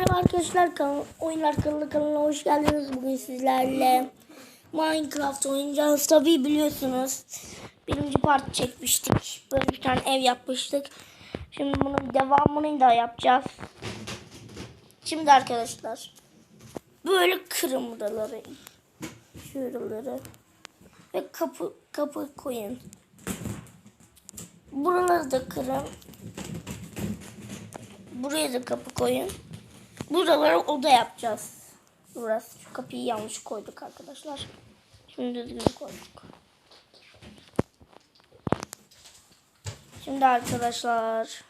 Merhaba arkadaşlar kanal, oyunlar kanalı kanalına hoş geldiniz. Bugün sizlerle Minecraft oynayacağız. Tabii biliyorsunuz birinci part çekmiştik. Böyle bir tane ev yapmıştık. Şimdi bunun devamını da yapacağız. Şimdi arkadaşlar böyle kırın buraları. Şuraları. Ve kapı kapı koyun. Buraları da kırın. Buraya da kapı koyun. Buralara oda yapacağız. Burası. Şu kapıyı yanlış koyduk arkadaşlar. Şimdi düzgün koyduk. Şimdi arkadaşlar.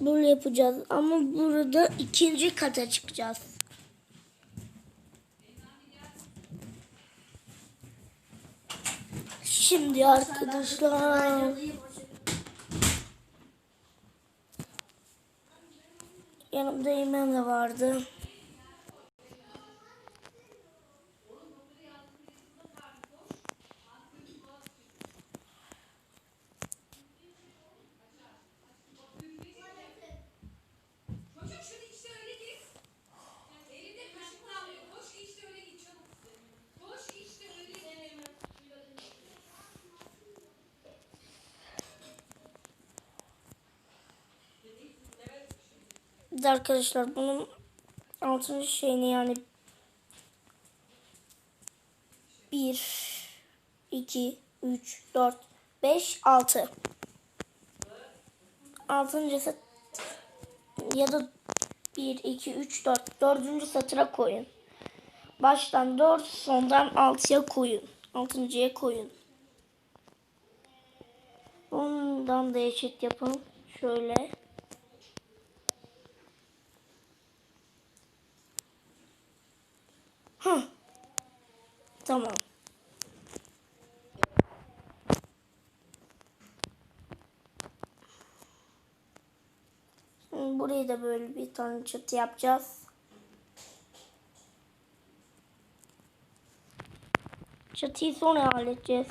Böyle yapacağız ama burada ikinci kata çıkacağız. Şimdi arkadaşlar. Yanımda Eymen de vardı. Bir de arkadaşlar bunun altıncı şeyini yani bir, iki, üç, dört, beş, altı. Altıncı sat ya da bir, iki, üç, dört. Dördüncü satıra koyun. Baştan dört, sondan altıya koyun. Altıncıya koyun. Bundan da eşit yapın. Şöyle. Tamam. Şimdi burayı da böyle bir tane çatı yapacağız. Çatıyı sonra halledeceğiz.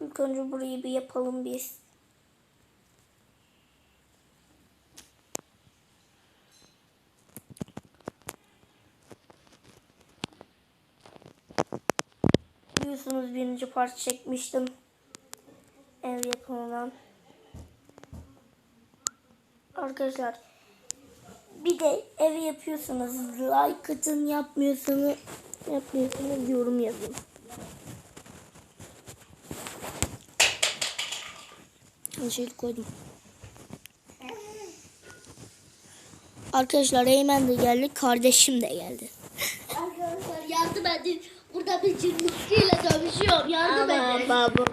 İlk önce burayı bir yapalım biz. Biliyorsunuz birinci part çekmiştim. Ev yapımından. Arkadaşlar bir de ev yapıyorsanız like atın yapmıyorsanız yapmıyorsanız yorum yazın. Şöyle koydum. Arkadaşlar Eymen de geldi, kardeşim de geldi. Arkadaşlar yardım edin. Burada bir cırmızgıyla dövüşüyorum. Yardım edin. baba.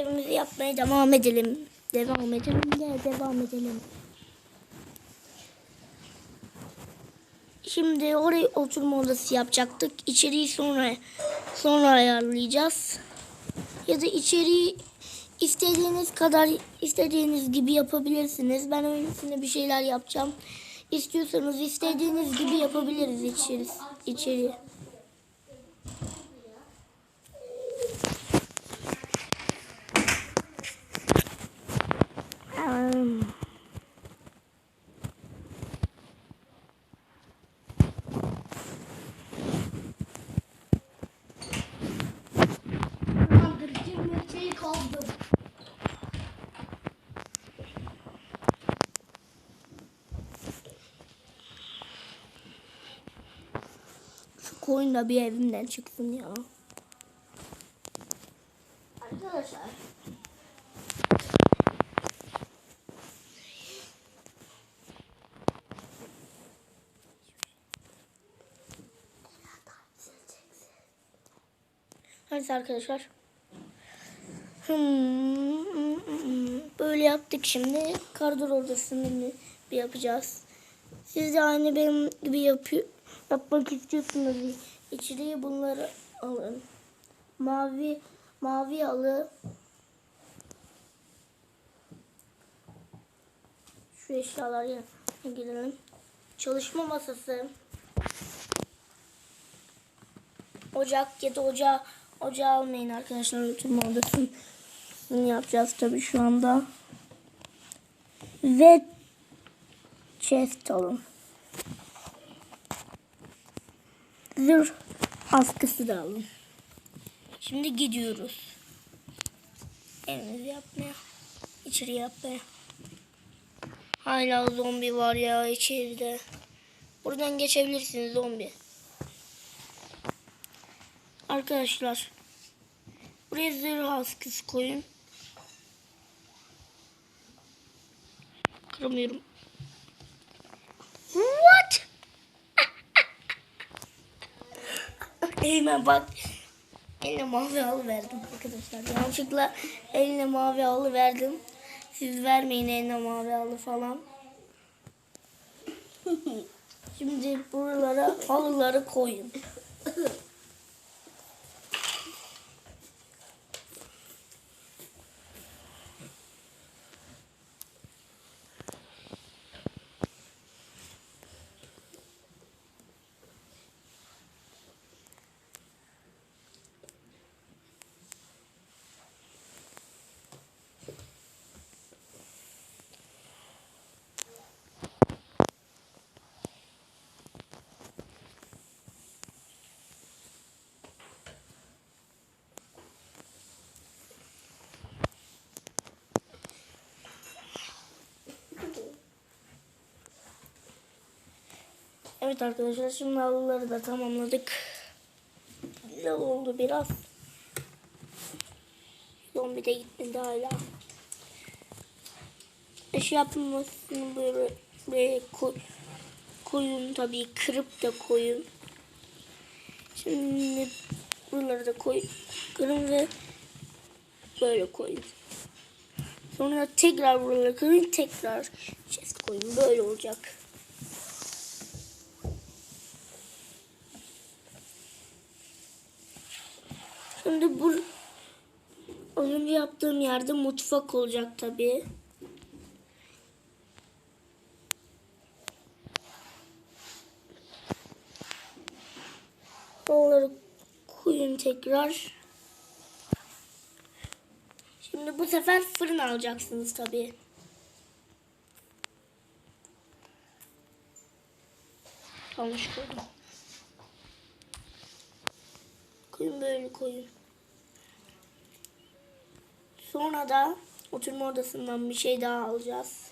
Evimizi yapmaya devam edelim. Devam edelim de devam edelim. Şimdi oraya oturma odası yapacaktık. İçeriği sonra sonra ayarlayacağız. Ya da içeriği istediğiniz kadar istediğiniz gibi yapabilirsiniz. Ben öylesine bir şeyler yapacağım. İstiyorsanız istediğiniz gibi yapabiliriz içeri. içeri. Koyun da bir evimden çıksın ya. Arkadaşlar. Evet arkadaşlar. Hmm, böyle yaptık şimdi. Koridor odasını bir yapacağız. Siz de aynı benim gibi yapıyor, yapmak istiyorsunuz. İçeriye bunları alın. Mavi mavi alı Şu eşyalar yerine girelim. Çalışma masası. Ocak ya da ocağı, ocağı almayın arkadaşlar. Oturma odasını yapacağız tabii şu anda. Ve chest alın. Zırh askısı da alın. Şimdi gidiyoruz. Evimizi yapmaya. içeri yapmaya. Hala zombi var ya içeride. Buradan geçebilirsiniz zombi. Arkadaşlar. Buraya zırh askısı koyun. Kıramıyorum. Eymen bak. Eline mavi halı verdim arkadaşlar. Yanlışlıkla eline mavi halı verdim. Siz vermeyin eline mavi halı falan. Şimdi buralara halıları koyun. Evet arkadaşlar şimdi halıları da tamamladık. Güzel oldu biraz. Zombi de gitmedi hala. Eşya yapmasını böyle, böyle koy, koyun tabii kırıp da koyun. Şimdi buraları da koy, kırın ve böyle koyun. Sonra tekrar buraları kırın tekrar chest koyun. Böyle olacak. Şimdi bu az önce yaptığım yerde mutfak olacak tabii. Onları koyun tekrar. Şimdi bu sefer fırın alacaksınız tabii. Yanlış koydum. Koyun böyle koyun. Sonra da oturma odasından bir şey daha alacağız.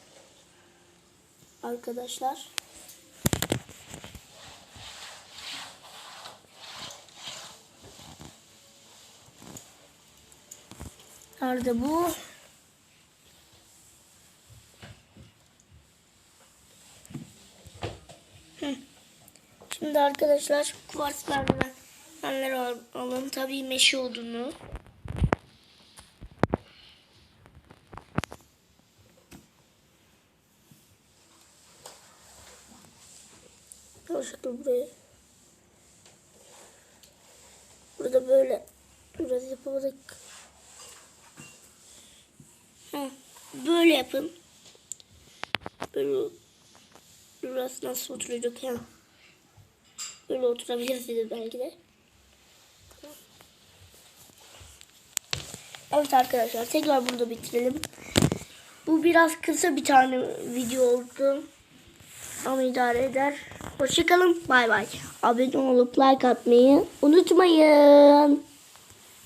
Arkadaşlar. Nerede bu? Şimdi arkadaşlar kuvars merdivenler al-. Tabii meşe odunu. Yanlışlıkla buraya. Burada böyle biraz yapamadık. Hı, böyle yapın. Böyle biraz nasıl oturacak ya? Böyle oturabilirsiniz belki de. Evet arkadaşlar tekrar burada bitirelim. Bu biraz kısa bir tane video oldu. Ama idare eder. Hoşçakalın. Bay bay. Abone olup like atmayı unutmayın.